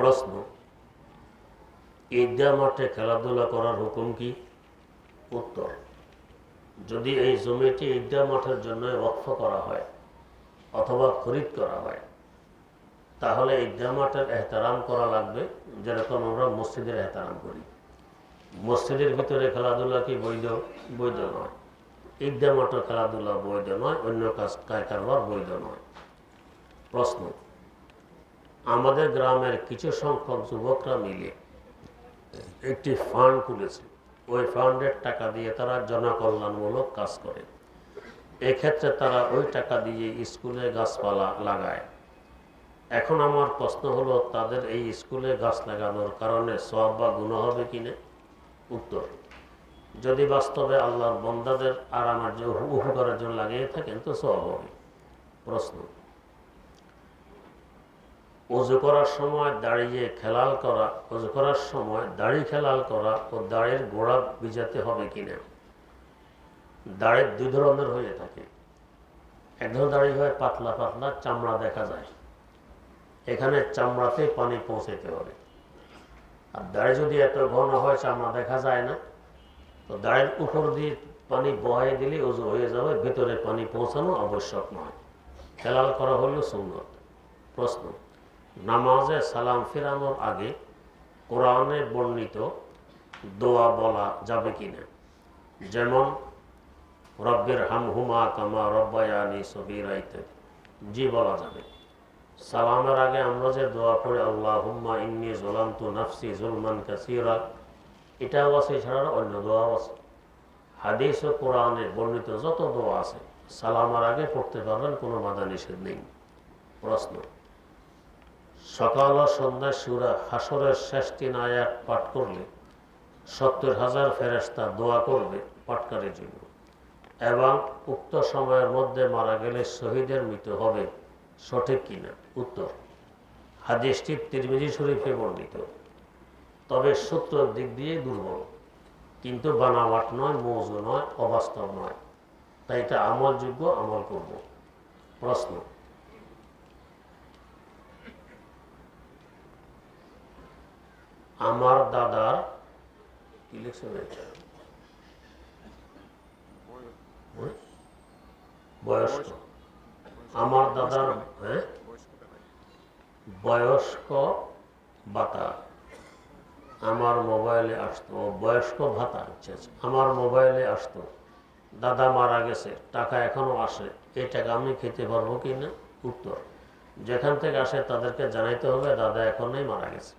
প্রশ্ন, ঈদগাহ মাঠে খেলাধুলা করার হুকুম কি? উত্তর, যদি এই জমিটি ঈদগাহ মাঠের জন্য ওয়াকফ করা হয় অথবা খরিদ করা হয়, তাহলে ঈদগাহ মাঠের এহতারাম করা লাগবে, যেরকম আমরা মসজিদের এহতারাম করি। মসজিদের ভিতরে খেলাধুলা কি বৈধ? বৈধ নয়। ঈদগাহ মাঠের খেলাধুলা বৈধ নয়, অন্য কাজ কায় কারবার বৈধ নয়। প্রশ্ন আমাদের গ্রামের কিছু সংখ্যক যুবকরা মিলে একটি ফান্ড খুলেছে। ওই ফান্ডের টাকা দিয়ে তারা জনকল্যাণমূলক কাজ করে। এক্ষেত্রে তারা ওই টাকা দিয়ে স্কুলে গাছপালা লাগায়। এখন আমার প্রশ্ন হলো, তাদের এই স্কুলে গাছ লাগানোর কারণে সব বা গুণ হবে কিনা উত্তর, যদি বাস্তবে আল্লাহর বন্দাদের আরামের জন্য উপকারের জন্য লাগিয়ে থাকেন, তো সব হবে। প্রশ্ন অজু করার সময় দাঁড়িয়ে খেলাল করা অজু করার সময় দাড়ি খেলাল করা ও দাড়ির গোড়া ভিজাতে হবে কিনা? দাড়ির দুই ধরনের হয়ে থাকে। এক ধরনের দাড়ি হয় পাতলা পাতলা, চামড়া দেখা যায়। এখানে চামড়াতে পানি পৌঁছাতে হবে। আর দাড়ি যদি এত ঘন হয়, চামড়া দেখা যায় না। তো দাড়ির উপর দিয়ে পানি বহাই দিলে ওজু হয়ে যাবে, ভিতরে পানি পৌঁছানো আবশ্যক নয়। খেলাল করা হলো সুন্দর প্রশ্ন। নামাজে সালাম ফেরানোর আগে কোরআনে বর্ণিত দোয়া বলা যাবে কি না যেমন, রব্বের হাম হুমা কামা রব্বায়ানি সবিরা ইত্যাদি জি, বলা যাবে। সালামের আগে আমরা যে দোয়া পড়ি আল্লাহ হুম্মা ইন্নি জোলান্তু নাফসি জুলমান কাসিরা। এটাও আছে এছাড়া অন্য দোয়াও আছে। হাদিস ও কোরআনে বর্ণিত যত দোয়া আছে, সালামের আগে পড়তে পারবেন, কোনো বাধা নিষেধ নেই। প্রশ্ন সকাল ও সন্ধ্যা সুরা হাসরের শেষ তিন আয়াত পাঠ করলে সত্তর হাজার ফেরেস্তা দোয়া করবে পাটকারের জন্য এবং উক্ত সময়ের মধ্যে মারা গেলে শহীদের মৃত হবে সঠিক কিনা? উত্তর হাদিসটি তিরমিজি শরীফে বর্ণিত। তবে সূত্র দিক দিয়ে দুর্বল। কিন্তু বানাওয়াট নয়, মৌজু নয়, অবাস্তব নয়। তাই এটা আমলযোগ্য আমল করব। প্রশ্ন আমার দাদার? বয়স্ক। আমার দাদার হ্যাঁ? বয়স্ক ভাতা। আমার মোবাইলে আসতো। বয়স্ক ভাতা আচ্ছা আচ্ছা। আমার মোবাইলে আসতো। দাদা মারা গেছে, টাকা এখনও আসে। এই টাকা আমি খেতে পারব কি না? উত্তর। যেখান থেকে আসে তাদেরকে জানাইতে হবে, দাদা এখনই মারা গেছে।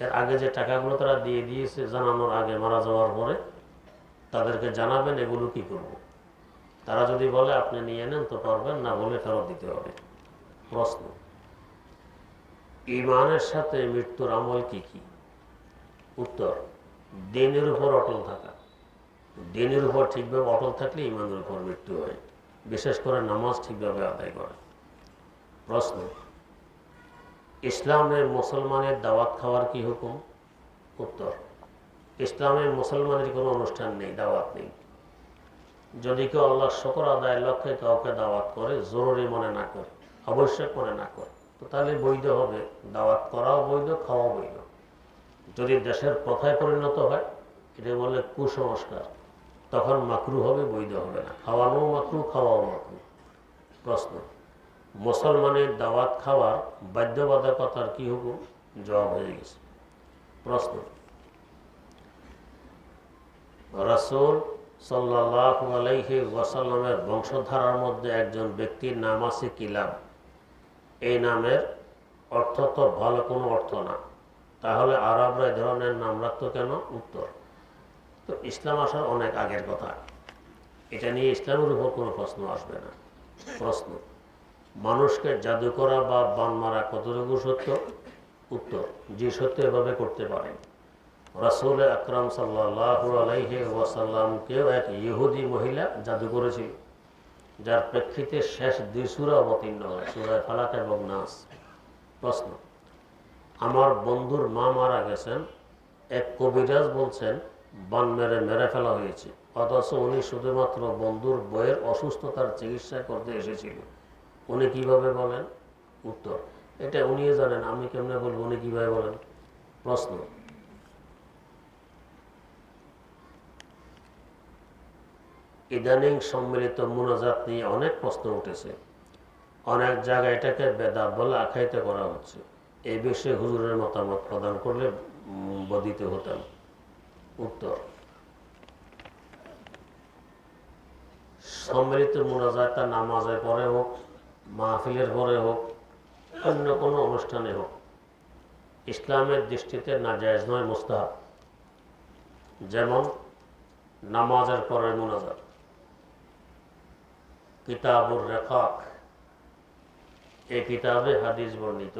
এর আগে যে টাকাগুলো তারা দিয়ে দিয়েছে জানানোর আগে মারা যাওয়ার পরে, তাদেরকে জানাবেন এগুলো কি করব। তারা যদি বলে আপনি নিয়ে নেন তো পারবেন, না বলে ফেরত দিতে হবে। প্রশ্ন, ইমানের সাথে মৃত্যুর আমল কি কি? উত্তর, দিনের উপর অটল থাকা। দিনের উপর ঠিকভাবে অটল থাকলে ইমানের উপর মৃত্যু হয়, বিশেষ করে নামাজ ঠিকভাবে আদায় করে। প্রশ্ন ইসলামের মুসলমানের দাওয়াত খাওয়ার কি হুকুম? উত্তর, ইসলামের মুসলমানের কোনো অনুষ্ঠান নেই, দাওয়াত নেই। যদি কেউ আল্লাহ শকর আদায়ের লক্ষ্যে কাউকে দাওয়াত করে, জরুরি মনে না করে, আবশ্যক মনে না করে, তো তাহলে বৈধ হবে। দাওয়াত করাও বৈধ, খাওয়াও বৈধ। যদি দেশের প্রথায় পরিণত হয়, এটা বলে কুসংস্কার। তখন মাকরু হবে, বৈধ হবে না। খাওয়ানো মাকরু, খাওয়াও মাকরু। প্রশ্ন মুসলমানের দাওয়াত খাওয়ার বাধ্যবাধকতার কি হুকুম? জবাব হয়ে গেছে। প্রশ্ন। রাসূল সাল্লাল্লাহু আলাইহি ওয়াসাল্লামের বংশধারার মধ্যে একজন ব্যক্তির নাম আছে কিলাব এই নামের অর্থ তো ভালো কোনো অর্থ না। তাহলে আরবরা এই ধরনের নাম রাখতো কেন উত্তর? তো ইসলাম আসার অনেক আগের কথা। এটা নিয়ে ইসলামের উপর কোনো প্রশ্ন আসবে না। প্রশ্ন। মানুষকে জাদু করা বা বান মারা কতটুকু সত্য? উত্তর, যে সত্য এভাবে করতে পারে। রাসুল আকরাম সাল্লাহ আলাইহি ওয়াসাল্লামকেও এক ইহুদি মহিলা জাদু করেছিল, যার প্রেক্ষিতে শেষ দুই সুরা অবতীর্ণ হয় সুরায় ফালাক এবং নাস। প্রশ্ন, আমার বন্ধুর মা মারা গেছেন, এক কবিরাজ বলছেন, বান মেরে মেরে ফেলা হয়েছে, অথচ উনি শুধুমাত্র বন্ধুর বইয়ের অসুস্থতার চিকিৎসা করতে এসেছিল। উনি কীভাবে বলেন? উত্তর। এটা উনিও জানেন, আমি কেমনে বলব উনি কীভাবে বলেন? প্রশ্ন। ইদানিং সম্মিলিত মোনাজাত নিয়ে অনেক প্রশ্ন উঠেছে। অনেক জায়গায় এটাকে বেদা বলে আখ্যায়িত করা হচ্ছে। এই বিষয়ে হুজুরের মতামত প্রদান করলে বদিত হতাম। উত্তর। সম্মিলিত মোনাজাত তার নামাজের পরে হোক মাহফিলের পরে হোক, অন্য কোনো অনুষ্ঠানে হোক, ইসলামের দৃষ্টিতে না জায়েজ নয়, মুস্তাহাব। যেমন নামাজের পরে মোনাজাত, কিতাবুর রেখাক। এই কিতাবে হাদিস বর্ণিত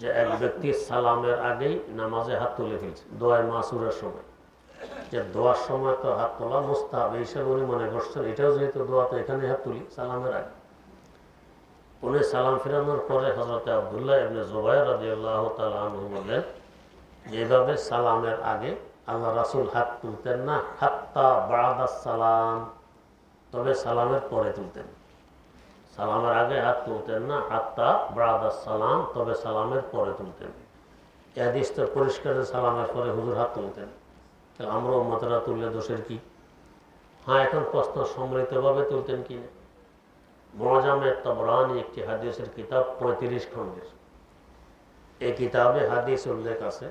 যে এক ব্যক্তি সালামের আগেই নামাজে হাত তুলে ফেলছে, দোয়ায় মাসুরের সময়। যে দোয়ার সময় তো হাত তোলা মুস্তাহাব, এই হিসাবে উনি মনে করছেন, এটাও যেহেতু দোয়া তো এখানে হাত তুলি, সালামের আগে। উনি সালাম ফিরানোর পরে হজরত আবদুল্লাহ ইবনে জুবাইর রাদিয়াল্লাহু তাআলা আনহু বলেন, যেভাবে সালামের আগে আল্লাহ রাসূল হাত তুলতেন না, হাত্তা বাদা সালাম, তবে সালামের পরে তুলতেন। সালামের আগে হাত তুলতেন না, হাত্তা বাদা সালাম, তবে সালামের পরে তুলতেন। এই হাদিস তো পরিষ্কার সালামের পরে হুজুর হাত তুলতেন। তাহলে আমরা উম্মতেরা তুললে দোষের কি? হ্যাঁ এখন প্রশ্ন সম্মিলিতভাবে তুলতেন কি না মোয়াজামের তবরানি একটি হাদিসের কিতাব পঁয়ত্রিশ খণ্ডের। এই কিতাবে হাদিস উল্লেখ আছে,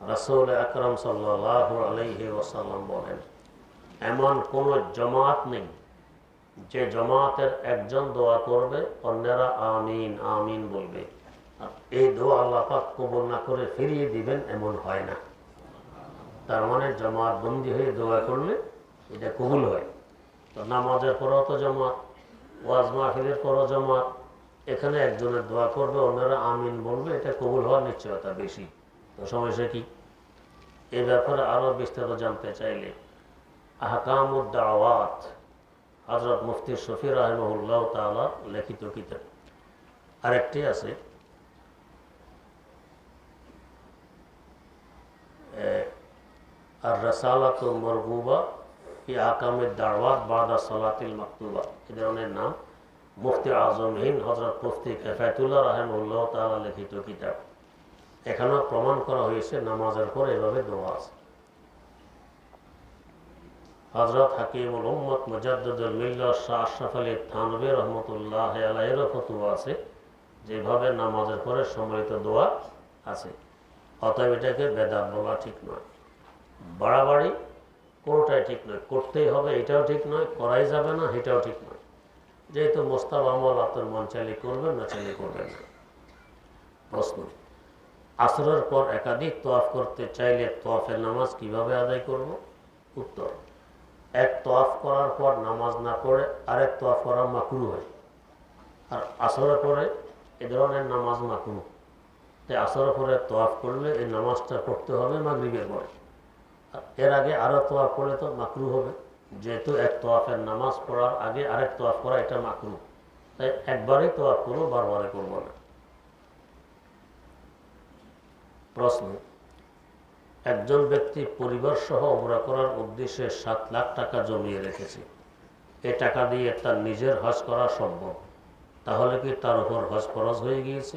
রাসৌল আকরম সাল্লাহ আলহি ওসাল্লাম বলেন, এমন কোন জমাত নেই যে জমাতের একজন দোয়া করবে, অন্যরা আমিন আমিন বলবে। এই দোয়া আল্লাহ পাক কবুল না করে ফিরিয়ে দিবেন এমন হয় না। তার মানে জমাত বন্দি হয়ে দোয়া করলে এটা কবুল হয়। তো নামাজের পরেও তো জমাত ওয়াজ মাহফিলের পরও জমাত এখানে একজনের দোয়া করবে অন্যরা আমিন বলবে, এটা কবুল হওয়ার নিশ্চয়তা বেশি। তো সমস্যা কি? এ ব্যাপারে আরও বিস্তারিত জানতে চাইলে আহকামুদ্দাওয়াত হজরত মুফতি শফি রাহমুল্লাহ তালা লিখিত কিতাব। আরেকটি আছে। আর রসালাত মরগুবা লিখিত কিতাব। এখানেও প্রমাণ করা হয়েছে নামাজের পর এভাবে দোয়া আছে। হজরত হাকিমুল উম্মত মুজাদ্দুল মিল্লা শাহ আশরাফ আলী রহমতুল্লাহ ফতুয়া আছে, যেভাবে নামাজের পরে সম্মিলিত দোয়া আছে। অতএব এটাকে বেদাত বলা ঠিক নয়। বাড়াবাড়ি কোনোটাই ঠিক নয়। করতেই হবে, এটাও ঠিক নয়, করাই যাবে না, এটাও ঠিক নয়। যেহেতু মোস্তাব আমল আপনার মন চাইলে করবেন, না চাইলে করবেন না। প্রশ্ন, আসরের পর একাধিক তোয়াফ করতে চাইলে তোয়াফের নামাজ কীভাবে আদায় করব? উত্তর, এক তোয়াফ করার পর নামাজ না পড়ে আরেক তোয়াফ করা মাকরু হয়। আর আসরের পরে এ ধরনের নামাজ মাকরু। তাই আসরের পরে তোয়াফ করলে এই নামাজটা পড়তে হবে মাগরিবের পরে। এর আগে আরও তোয়াফ পড়লে তো মাকরু হবে। যেহেতু এক তোয়াফের নামাজ পড়ার আগে আরেক তোয়াফ করা এটা মাকরু। তাই একবারই তোয়াফ করব বারবারে করব না। প্রশ্ন, একজন ব্যক্তি পরিবার সহ ওমরা করার উদ্দেশ্যে সাত লাখ টাকা জমিয়ে রেখেছে। এ টাকা দিয়ে তার নিজের হজ করা সম্ভব। তাহলে কি তার উপর হজ ফরজ হয়ে গিয়েছে?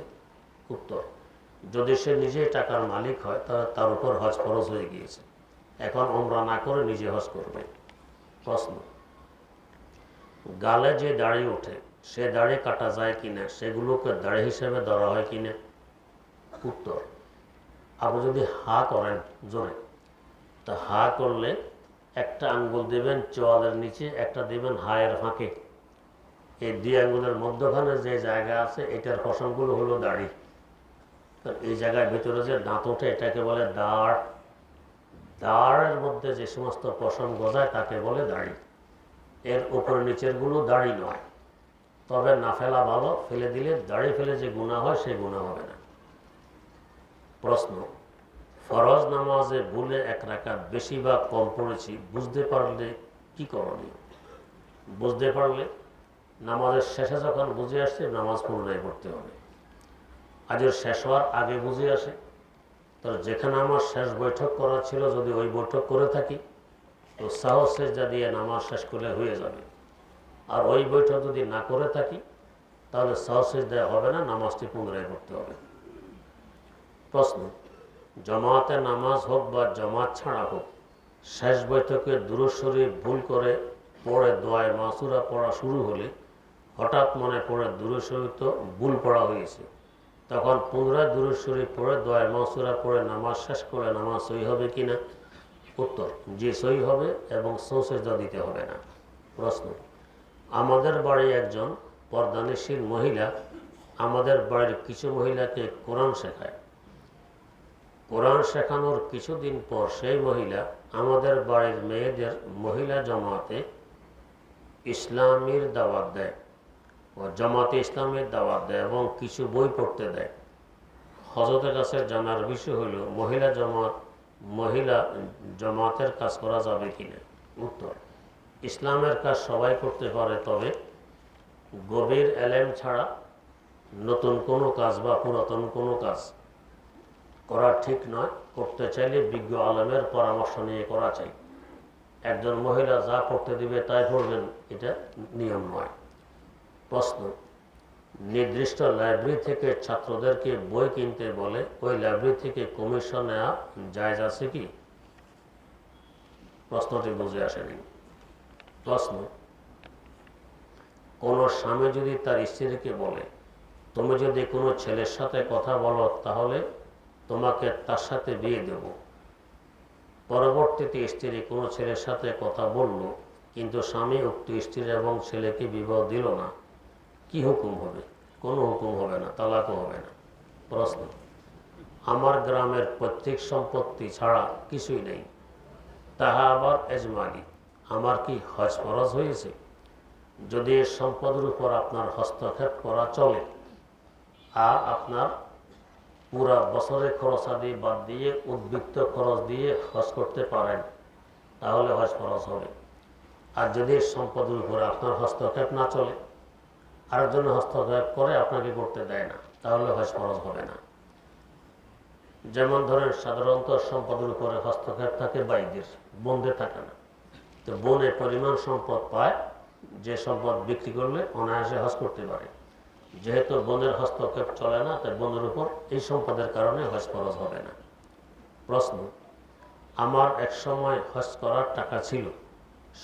উত্তর, যদি সে নিজেই টাকার মালিক হয়, তাহলে তার উপর হজ ফরজ হয়ে গিয়েছে। এখন ওমরা না করে নিজে হজ করবে। প্রশ্ন। গালে যে দাড়ি ওঠে, সে দাড়ি কাটা যায় কিনা, সেগুলোকে দাড়ি হিসেবে ধরা হয় কিনা? উত্তর। আপনি যদি হা করেন জোরে, তা হা করলে একটা আঙ্গুল দেবেন, চোয়ালের নিচে একটা দেবেন হায়ের ফাঁকে। এই দুই আঙ্গুলের মধ্যখানে যে জায়গা আছে, এটার ফসলগুলো হলো দাড়ি। এই জায়গার ভিতরে যে দাঁত ওঠে, এটাকে বলে দাঁড়। দাঁড়ের মধ্যে যে সমস্ত পশম গজায় তাকে বলে দাড়ি। এর উপর নিচেরগুলো দাড়ি নয়। তবে না ফেলা ভালো, ফেলে দিলে দাড়ি ফেলে যে গুণা হয় সে গুণা হবে না। প্রশ্ন, ফরজ নামাজে ভুলে এক রাকাত বেশি বা কম পড়েছি, বুঝতে পারলে কি করণীয়? বুঝতে পারলে নামাজের শেষে যখন বুঝে আসছে, নামাজ পুনরায় পড়তে হবে। আজের শেষ হওয়ার আগে বুঝে আসে। তো যেখানে আমার শেষ বৈঠক করা ছিল, যদি ওই বৈঠক করে থাকি, তো সাহস সেজদা দিয়ে নামাজ শেষ করলে হয়ে যাবে। আর ওই বৈঠক যদি না করে থাকি, তাহলে সহসেজ দেওয়া হবে না, নামাজটি পুনরায় করতে হবে। প্রশ্ন, জমাতে নামাজ হোক বা জমাত ছাড়া হোক, শেষ বৈঠকে দূরস্বরী ভুল করে পড়ে দোয়ায় মাসুরা পড়া শুরু হলে হঠাৎ মনে পড়ে দূরস্বরী তো ভুল পড়া হয়েছে তখন পুনরায় দূরস্বরী পড়ে দোয়ায় মাসুরা পড়ে, নামাজ শেষ করে নামাজ সই হবে কি না? উত্তর, যে সই হবে এবং সৌসেজা দিতে হবে না। প্রশ্ন, আমাদের বাড়ি একজন পর্দানিশীল মহিলা আমাদের বাড়ির কিছু মহিলাকে কোরআন শেখায়। কোরআন শেখানোর কিছুদিন পর সেই মহিলা আমাদের বাড়ির মেয়েদের মহিলা জমাতে ইসলামীর দাওয়াত দেয়। ও জামাতে ইসলামের দাওয়াত দেয় এবং কিছু বই পড়তে দেয়। হজরতের কাছে জানার বিষয় হলো, মহিলা জামাত, মহিলা জামাতের কাজ করা যাবে কিনা? উত্তর, ইসলামের কাজ সবাই করতে পারে, তবে গভীর এলেম ছাড়া নতুন কোনো কাজ বা পুরাতন কোনো কাজ করা ঠিক নয়। করতে চাইলে বিজ্ঞ আলমের পরামর্শ নিয়ে করা চাই। একজন মহিলা যা করতে দিবে তাই পড়বেন, এটা নিয়ম নয়। প্রশ্ন। নির্দিষ্ট লাইব্রেরি থেকে ছাত্রদেরকে বই কিনতে বলে, ওই লাইব্রেরি থেকে কমিশন নেওয়া জায়জ আছে কি? প্রশ্নটি বুঝে আসেনি। প্রশ্ন, কোনো স্বামী যদি তার স্ত্রীকে বলে, তুমি যদি কোনো ছেলের সাথে কথা বলো, তাহলে তোমাকে তার সাথে বিয়ে দেব। পরবর্তীতে স্ত্রী কোনো ছেলের সাথে কথা বলল, কিন্তু স্বামী উক্ত স্ত্রী এবং ছেলেকে বিবাহ দিল না। কি হুকুম হবে? কোনো হুকুম হবে না, তালাকও হবে না। প্রশ্ন, আমার গ্রামের প্রত্যেক সম্পত্তি ছাড়া কিছুই নেই। তাহা আবার এজমালি, আমার কি হজ ফরজ হয়েছে? যদি এ সম্পদের উপর আপনার হস্তক্ষেপ করা চলে, আর আপনার পুরা বছরের খরচাদি বাদ দিয়ে, উদ্বৃত্ত খরচ দিয়ে হজ করতে পারেন, তাহলে হজ খরচ হবে। আর যদি সম্পদের উপর আপনার হস্তক্ষেপ না চলে আরেকজনের হস্তক্ষেপ করে আপনাকে করতে দেয় না, তাহলে হজ খরচ হবে না। যেমন ধরেন সাধারণত সম্পদের উপরে হস্তক্ষেপ থাকে বাইদের বন্ধে থাকে না। তো বোনের পরিমাণ সম্পদ পায়, যে সম্পদ বিক্রি করলে অনায়াসে হজ করতে পারে। যেহেতু বনের হস্তক্ষেপ চলে না, তাই বোনের উপর এই সম্পদের কারণে হজ খরচ হবে না। প্রশ্ন, আমার এক সময় হজ করার টাকা ছিল,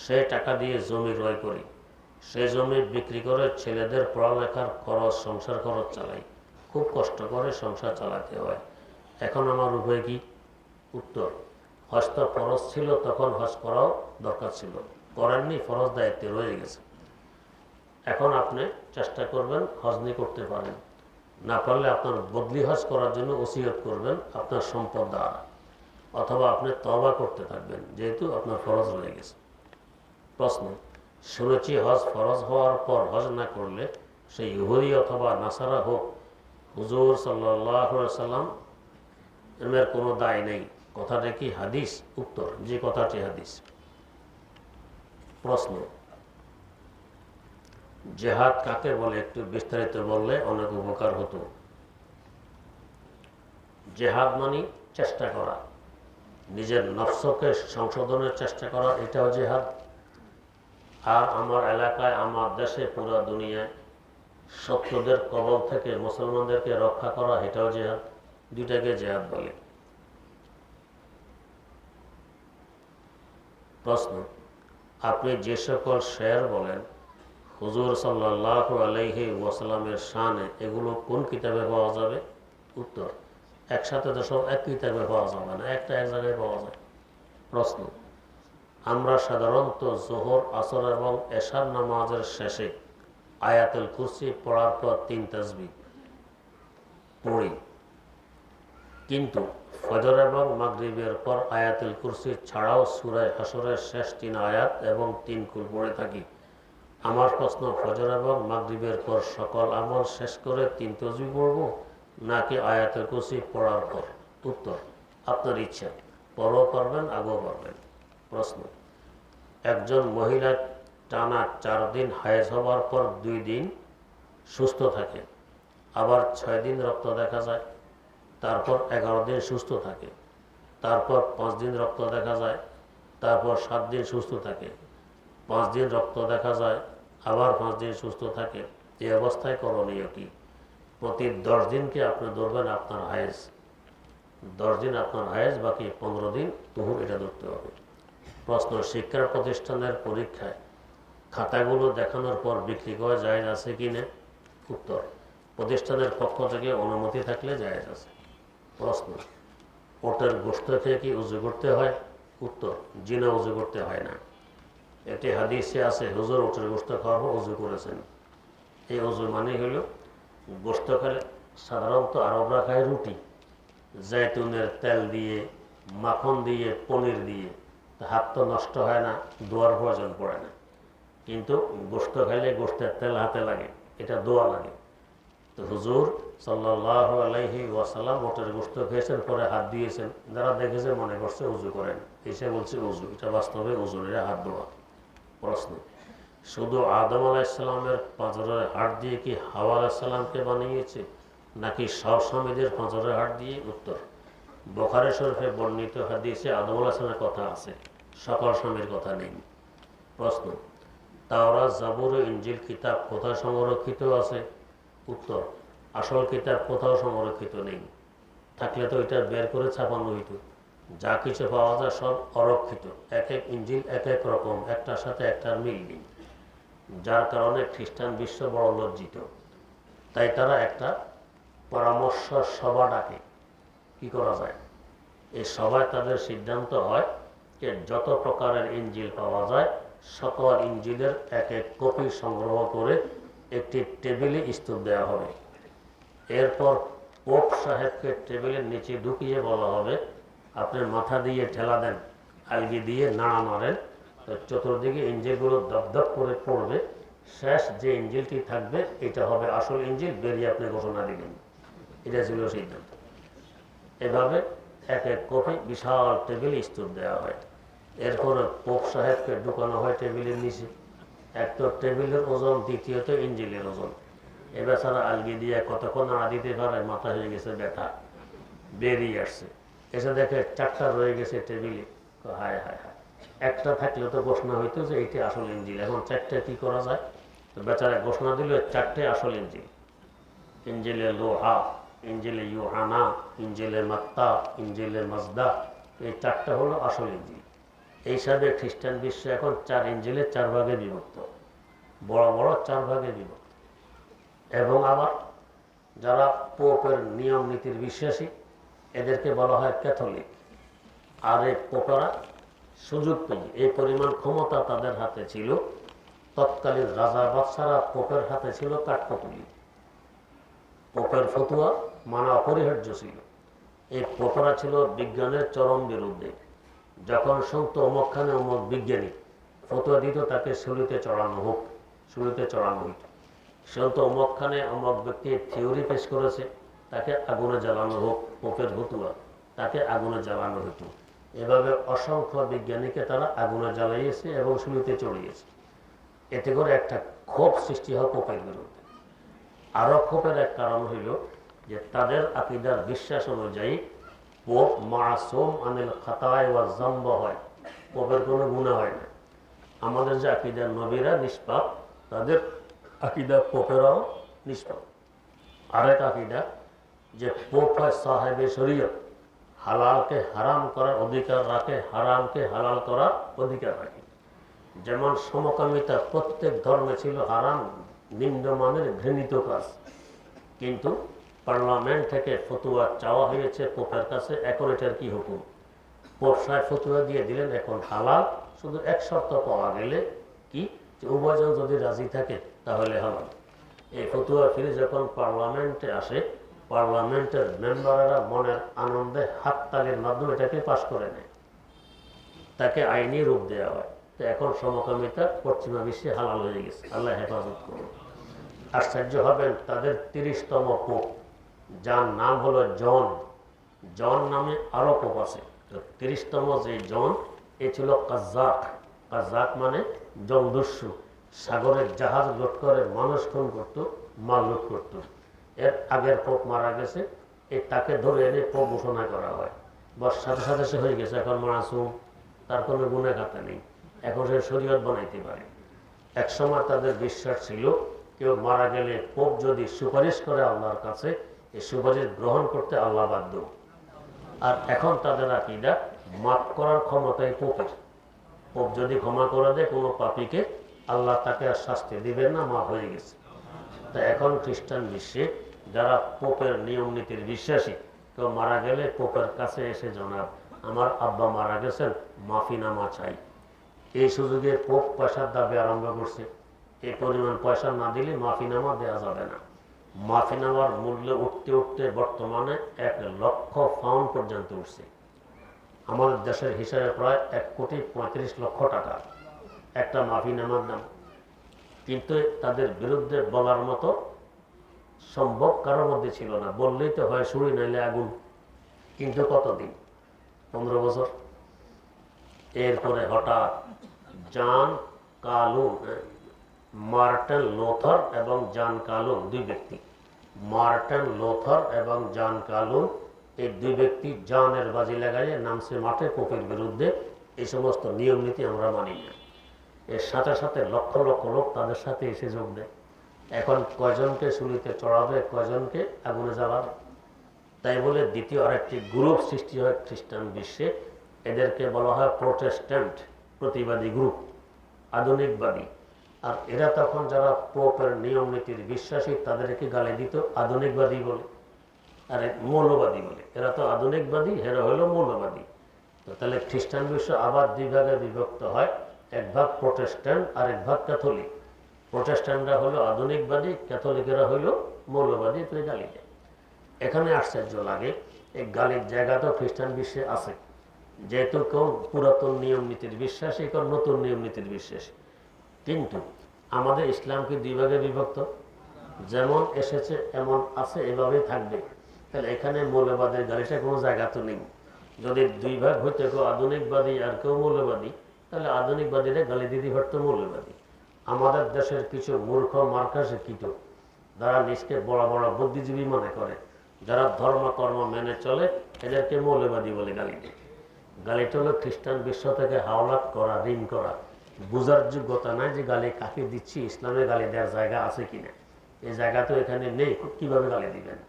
সে টাকা দিয়ে জমি রয় করি। সেই জমি বিক্রি করে ছেলেদের পড়ালেখার খরচ, সংসার খরচ চালাই। খুব কষ্ট করে সংসার চালাতে হয়। এখন আমার উভয় কি? উত্তর। হজ তো ফরজ ছিল, তখন হজ করাও দরকার ছিল। করেননি, ফরজ দায়িত্বে রয়ে গেছে। এখন আপনি চেষ্টা করবেন হজনি করতে পারেন। না পারলে আপনার বদলি হজ করার জন্য ওসিয়ত করবেন আপনার সম্পদ দ্বারা। অথবা আপনি তবা করতে থাকবেন, যেহেতু আপনার ফরজ রয়ে গেছে। প্রশ্ন শুনেছি হজ ফরজ হওয়ার পর হজ না করলে সেই ইহুদি অথবা নাসারা হোক, হুজুর সাল্লাম এর কোনো দায় নেই। কথাটা কি হাদিস? উত্তর। যে কথাটি হাদিস। প্রশ্ন। জেহাদ কাকে বলে? একটু বিস্তারিত বললে অনেক উপকার হতো। জেহাদ মানে চেষ্টা করা। নিজের নফসকে সংশোধনের চেষ্টা করা, এটাও জেহাদ। আর আমার এলাকায়, আমার দেশে, পুরো দুনিয়ায় শত্রুদের কবল থেকে মুসলমানদেরকে রক্ষা করা, এটাও জেহাদ। দুইটাকে জেহাদ বলে। প্রশ্ন, আপনি যে সকল শেয়ার বলেন, হুজুর সাল্লাহ আলহি ওয়াসালামের শানে এগুলো কোন কিতাবে পাওয়া যাবে? উত্তর, একসাথে তো সব এক কিতাবে পাওয়া যাবে না, একটা এক জায়গায় পাওয়া যায়। প্রশ্ন আমরা সাধারণত জোহর, আসর এবং এশার নামাজের শেষে আয়াতুল কুরসি পড়ার পর তিন তসবি পড়ি। কিন্তু ফজর এবং মাগরিবের পর আয়াতুল কুরসি ছাড়াও সুরায় হাসরের শেষ তিন আয়াত এবং তিন কুল পড়ে থাকি। আমার প্রশ্ন, ফজর এবং মাগরিবের পর সকল আমল শেষ করে তিন তসবি পড়ব নাকি আয়াতুল কুরসি পড়ার পর? উত্তর, আপনার ইচ্ছা। পরও পারবেন, আগেও পারবেন। প্রশ্ন। একজন মহিলা টানা চার দিন হায়েজ হওয়ার পর দুই দিন সুস্থ থাকে, আবার ছয় দিন রক্ত দেখা যায়, তারপর এগারো দিন সুস্থ থাকে, তারপর পাঁচ দিন রক্ত দেখা যায়, তারপর সাত দিন সুস্থ থাকে, পাঁচ দিন রক্ত দেখা যায়, আবার পাঁচ দিন সুস্থ থাকে। এই অবস্থায় করণীয় কি? প্রতি দশ দিনকে আপনি ধরবেন আপনার হায়েজ। দশ দিন আপনার হায়েজ, বাকি পনেরো দিন তুহুর এটা ধরতে হবে। প্রশ্ন শিক্ষা প্রতিষ্ঠানের পরীক্ষায় খাতাগুলো দেখানোর পর বিক্রি করা জায়েজ আছে কি না? উত্তর, প্রতিষ্ঠানের পক্ষ থেকে অনুমতি থাকলে জায়েজ আছে। প্রশ্ন, ওটের গোস্ত খেয়ে কি উজু করতে হয়? উত্তর, জিনা উজু করতে হয় না। এটি হাদিসে আছে, হুজুর ওটের গোষ্ঠ খাওয়ার পর উজু করেছেন। এই উজু মানে হইল গোস্ত খেলে সাধারণত আরবরা খায় রুটি, জৈতুনের তেল দিয়ে, মাখন দিয়ে, পনির দিয়ে। হাত তো নষ্ট হয় না, দোয়ার প্রয়োজন পড়ে না। কিন্তু গোস্ত খাইলে গোস্তের তেল হাতে লাগে, এটা দোয়া লাগে। তো হুজুর সাল্লাহ আলাইহি ওয়াসাল্লাম ওটের গোস্ত খেয়েছেন, পরে হাত দিয়েছেন। যারা দেখেছে মনে করছে উজু করেন। এসে বলছে উজু, এটা বাস্তবে উজুর এটা হাত দেওয়া। প্রশ্ন, শুধু আদম আলাইসাল্লামের পাঁচরের হাট দিয়ে কি হাওয়া আলাইসাল্লামকে বানিয়েছে, নাকি সব স্বামীদের পাঁচরের হাট দিয়ে? উত্তর, বখারে শরীফে বর্ণিত হাদিসে আদম আলাইসালামের কথা আছে। সকল স্বামীর কথা নেই। প্রশ্ন, তাওরা জাবুর ইঞ্জিল কিতাব কোথায় সংরক্ষিত আছে? উত্তর, আসল কিতাব কোথাও সংরক্ষিত নেই। থাকলে তো এটা বের করে ছাপানো হইতো। যা কিছু পাওয়া যায় সব অরক্ষিত। এক এক ইঞ্জিল এক এক রকম, একটার সাথে একটার মিল নেই। যার কারণে খ্রিস্টান বিশ্ব বড় লজ্জিত। তাই তারা একটা পরামর্শ সভা ডাকে। কি করা যায়? এই সভায় তাদের সিদ্ধান্ত হয় যত প্রকারের ইঞ্জিল পাওয়া যায়, সকল ইঞ্জিলের এক এক কপি সংগ্রহ করে একটি টেবিলে স্তূপ দেওয়া হবে। এরপর পোপ সাহেবকে টেবিলের নিচে ঢুকিয়ে বলা হবে, আপনি মাথা দিয়ে ঠেলা দেন, আলগি দিয়ে নাড়া মারেন। চতুর্দিকে ইঞ্জিলগুলো দপদপ করে পড়বে। শেষ যে ইঞ্জিলটি থাকবে, এটা হবে আসল ইঞ্জিল, বেরিয়ে আপনি ঘোষণা দিবেন। এটা ছিল সিদ্ধান্ত। এভাবে এক এক কপি বিশাল টেবিল স্তূপ দেওয়া হয়। এরপরে পোপ সাহেবকে ঢুকানো হয় টেবিলের নিচে। এক তো টেবিলের ওজন, দ্বিতীয়ত ইঞ্জিলের ওজন। এ বেচারা আলগি দিয়ে কতক্ষণ নাড়া দিতে পারে মাথা হয়ে গেছে ব্যথা, বেরিয়ে আসছে। এসে দেখে চারটা রয়ে গেছে টেবিলে। হায় হায় হায়। একটা থাকলে তো ঘোষণা হইতো যে এইটি আসল ইঞ্জিল। এখন চারটে কি করা যায়? তো বেচারা ঘোষণা দিল, চারটে আসল ইঞ্জিল। ইঞ্জিলে লোহা, ইঞ্জিলে ইউহানা, ইঞ্জিলে মাত্তা, ইঞ্জিলে মাজদা। এই চারটা হলো আসল ইঞ্জিল। এই হিসাবে খ্রিস্টান বিশ্ব এখন চার ইঞ্জিলে চার ভাগে বিভক্ত। বড় বড় চার ভাগে বিভক্ত। এবং আবার যারা পোপের নিয়ম নীতির বিশ্বাসী, এদেরকে বলা হয় ক্যাথলিক। আর এই পোপেরা সুযোগ পেয়ে, এই পরিমাণ ক্ষমতা তাদের হাতে ছিল। তৎকালীন রাজা বাদশারা পোপের হাতে ছিল কাঠপুতলি পোপের ফতুয়া মানা অপরিহার্য ছিল। এই পোপেরা ছিল বিজ্ঞানের চরম বিরুদ্ধে। যখন শুনতো অমক খানে অমক বিজ্ঞানী ফতুয়া দিত, তাকে শুলিতে চড়ানো হোক শুলিতে চড়ানো হইত। শুনতো অমক খানে অমক ব্যক্তি থিওরি পেশ করেছে, তাকে আগুনে জ্বালানো হোক, পোপের ফতুয়া তাকে আগুনে জ্বালানো হতো এভাবে অসংখ্য বিজ্ঞানীকে তারা আগুনে জ্বালাইয়েছে এবং শুলিতে চড়িয়েছে। এতে করে একটা ক্ষোভ সৃষ্টি হয় পোপের বিরুদ্ধে। আরও ক্ষোভের এক কারণ হইল যে, তাদের আকিদার বিশ্বাস অনুযায়ী পোপ মাসুম আনিল খাতায় ওয়া জম্ব হয়। পোপের কোনো গুণা হয় না। আমাদের যে আকিদার নবীরা নিষ্পাপ, তাদের আকিদা পোপেরাও নিষ্পাপ। আরেক আকিদা যে পোপ হয় সাহেবে শরীয়ত, হালালকে হারাম করার অধিকার রাখে, হারামকে হালাল করার অধিকার রাখে। যেমন সমকামিতা প্রত্যেক ধর্মে ছিল হারাম, নিম্নমানের ঘৃণিত কাজ। কিন্তু পার্লামেন্ট থেকে ফতুয়া চাওয়া হয়েছে পোপের কাছে, এখন এটার কি হুকুম? সাহেব ফতুয়া দিয়ে দিলেন, এখন হালাল, শুধু এক শর্ত পাওয়া গেলে কি? যে উভয়জন যদি রাজি থাকে, তাহলে হালাল। এই ফতুয়া ফিরে যখন পার্লামেন্টে আসে, পার্লামেন্টের মেম্বাররা মনের আনন্দে হাততালির মাধ্যমে এটাকে পাশ করে নেয়। তাকে আইনি রূপ দেওয়া হয়। তো এখন সমকামিতা পশ্চিমা বিশ্বে হালাল হয়ে গেছে। আল্লাহ হেফাজত করুন। আশ্চর্য হবেন তাদের তিরিশতম পোপ। যার নাম হলো জন। জন নামে আরও কোপ আছে। তো তিরিশতম যে জন, এ ছিল কাজাক কাজাক মানে জলদস্যু সাগরের জাহাজ লুট করে মানুষ খুন করতো, মাল লুট করতো। এর আগের পোপ মারা গেছে এই তাকে ধরে এনে পোপ ঘোষণা করা হয়। বস সাথে সাথে সে হয়ে গেছে এখন মাসুম। তার কোনো গুণে খাতা নেই। এখন সে শরীয়ত বানাইতে পারে। এক সময় তাদের বিশ্বাস ছিল, কেউ মারা গেলে পোপ যদি সুপারিশ করে আল্লাহর কাছে এই সুপারিশ গ্রহণ করতে আল্লাহ বাধ্য। আর এখন তাদের আকিদা, মাফ করার ক্ষমতায় পোপের। পোপ যদি ক্ষমা করে দেয়, কোনো পাপীকে আল্লাহ তাকে আর শাস্তি দিবেন না, মাফ হয়ে গেছে। তা এখন খ্রিস্টান বিশ্বে যারা পোপের নিয়ম নীতির বিশ্বাসী, কেউ মারা গেলে পোপের কাছে এসে জানাব, আমার আব্বা মারা গেছেন মাফিনামা চাই। এই সুযোগে পোপ পয়সার দাবি আরম্ভ করছে। এই পরিমাণ পয়সা না দিলে মাফিনামা দেওয়া যাবে না। মাফিনামার মূল্য উঠতে উঠতে বর্তমানে এক লক্ষ পাউন্ড পর্যন্ত উঠছে। আমাদের দেশের হিসাবে প্রায় এক কোটি পঁয়ত্রিশ লক্ষ টাকা। একটা মাফিনামার দাম কিন্তু তাদের বিরুদ্ধে বলার মতো সম্ভব কারোর মধ্যে ছিল না। বললেই তো হয় শুরু, নাইলে আগুন। কিন্তু কতদিন? পনেরো বছর। এরপরে হঠাৎ জান কালুন মার্টেন লোথর এবং জান কালুন, দুই ব্যক্তি। মার্টেন লোথর এবং জান কালুন, এই দুই ব্যক্তি জানের বাজি লাগাইয়ে নামছে মাঠে পোপের বিরুদ্ধে। এই সমস্ত নিয়ম নীতি আমরা মানি না। এর সাথে সাথে লক্ষ লক্ষ লোক তাদের সাথে এসে যোগ দেয়। এখন কয়জনকে শুলিতে চড়াবে, কয়জনকে আগুনে জ্বালাবে? তাই বলে দ্বিতীয় আরেকটি গ্রুপ সৃষ্টি হয় খ্রিস্টান বিশ্বে। এদেরকে বলা হয় প্রোটেস্ট্যান্ট, প্রতিবাদী গ্রুপ, আধুনিকবাদী। আর এরা তখন যারা পোপের নিয়ম নীতির বিশ্বাসী, তাদেরকে গালি দিত আধুনিকবাদী বলে। আর মৌলবাদী বলে। এরা তো আধুনিকবাদী, এরা হলো মৌলবাদী। তো তাহলে খ্রিস্টান বিশ্ব আবার দুই ভাগে বিভক্ত হয়, এক ভাগ প্রোটেস্ট্যান্ট আর এক ভাগ ক্যাথলিক। প্রোটেস্ট্যান্টরা হলো আধুনিকবাদী, ক্যাথলিকেরা হলো মৌলবাদী তুই গালি দেয়। এখানে আশ্চর্য লাগে, এই গালির জায়গা তো খ্রিস্টান বিশ্বে আছে। যেহেতু কেউ পুরাতন নিয়ম নীতির বিশ্বাসী, কেউ নতুন নিয়ম নীতির বিশ্বাসী। কিন্তু আমাদের ইসলামকে দুই ভাগে বিভক্ত। যেমন এসেছে, এমন আছে, এভাবেই থাকবে। তাহলে এখানে মৌলবাদের গাড়িটা কোনো জায়গা তো নেই। যদি দুই ভাগ হইতে কেউ আধুনিকবাদী আর কেউ মৌলবাদী, তাহলে আধুনিকবাদীরা গালি দিদি ভরত মৌলবাদী। আমাদের দেশের কিছু মূর্খ মার্কা শিক্ষিত, যারা নিজকে বড় বড় বুদ্ধিজীবী মনে করে, যারা ধর্ম কর্ম মেনে চলে, এদেরকে মৌলবাদী বলে গালি দেয়। গালিটা হলো খ্রিস্টান বিশ্ব থেকে হাওলাত করা, ঋণ করা। বোঝার যোগ্যতা নাই যে গালি কাকে দিচ্ছি, ইসলামে গালি দেওয়ার জায়গা আছে কিনা এই জায়গা তো এখানে নেই কীভাবে গালি দিবেন?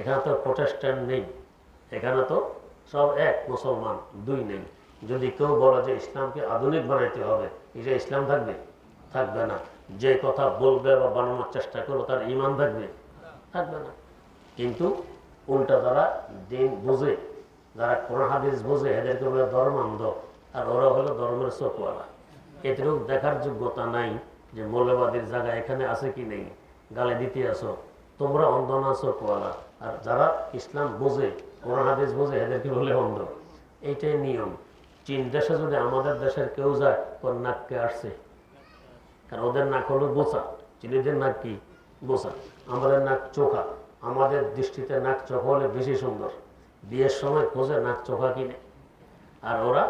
এখানে তো প্রোটেস্ট্যান্ট নেই, এখানে তো সব এক, মুসলমান, দুই নেই। যদি কেউ বলে যে ইসলামকে আধুনিক বানাইতে হবে এটা ইসলাম থাকবে? থাকবে না। যে কথা বলবে বা বানানোর চেষ্টা করল তার ইমান থাকবে? থাকবে না। কিন্তু উল্টা যারা দিন বোঝে, যারা কোরআন, হাদিস বোঝে, এদেরকে বলে ধর্মান্ধ, আর ওরা হলো ধর্মের চোখওয়ালা। এটুকু দেখার যোগ্যতা নাই যে মৌলবাদীর জায়গা এখানে আছে কি নেই। গালে দিতে আসো তোমরা অন্ধ না চোখওয়ালা। আর যারা ইসলাম বোঝে, কোরআন, হাদিস বোঝে, এদেরকে বলে অন্ধ। এইটাই নিয়ম। চীন দেশে যদি আমাদের দেশের কেউ যায়, ওর নাককে আসছে। কারণ ওদের নাক হলো বোচা চিনিদের নাক কি? বোচা আমাদের নাক চোখা। আমাদের দৃষ্টিতে নাক চোখা হলে বেশি সুন্দর। বিয়ের সময় খোঁজে নাক চোখা কিনে আর ওরা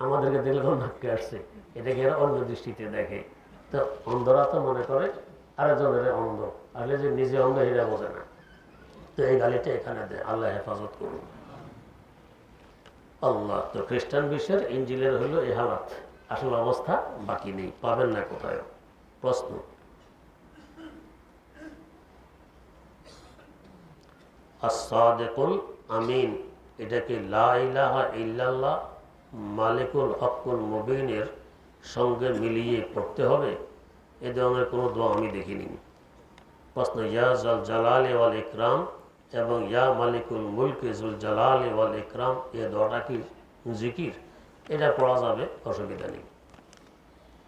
আমাদেরকে দেখলে ওর নাককে আসছে। এটাকে এরা অন্য দৃষ্টিতে দেখে? তো অন্ধরা তো মনে করে আরেকজনের অন্ধ। আসলে যে নিজে অন্ধ, এরা বোঝে না। তো এই গালিটা এখানে দেয়। আল্লাহ হেফাজত করুন। আল্লাহ, তো খ্রিস্টান বিশ্বের ইঞ্জিলের হলো এই হালাত। আসল অবস্থা বাকি নেই। পাবেন না কোথায়? প্রশ্ন। আসাদেকুল আমিন। এটাকে লা ইলাহা ইল্লাল্লাহ? মালিকুল হকুল মুবিনের সঙ্গে মিলিয়ে পড়তে হবে, এ ধরনের কোনো দোয়া আমি দেখিনি। প্রশ্ন, ইয়া জল জালাল ওয়াল ইকরাম এবং ইয়া মালিকুল মুলক জুল জালাল ওয়াল ইকরাম, এ দোয়াটা কি জিকির? এটা পড়া যাবে, অসুবিধা নেই।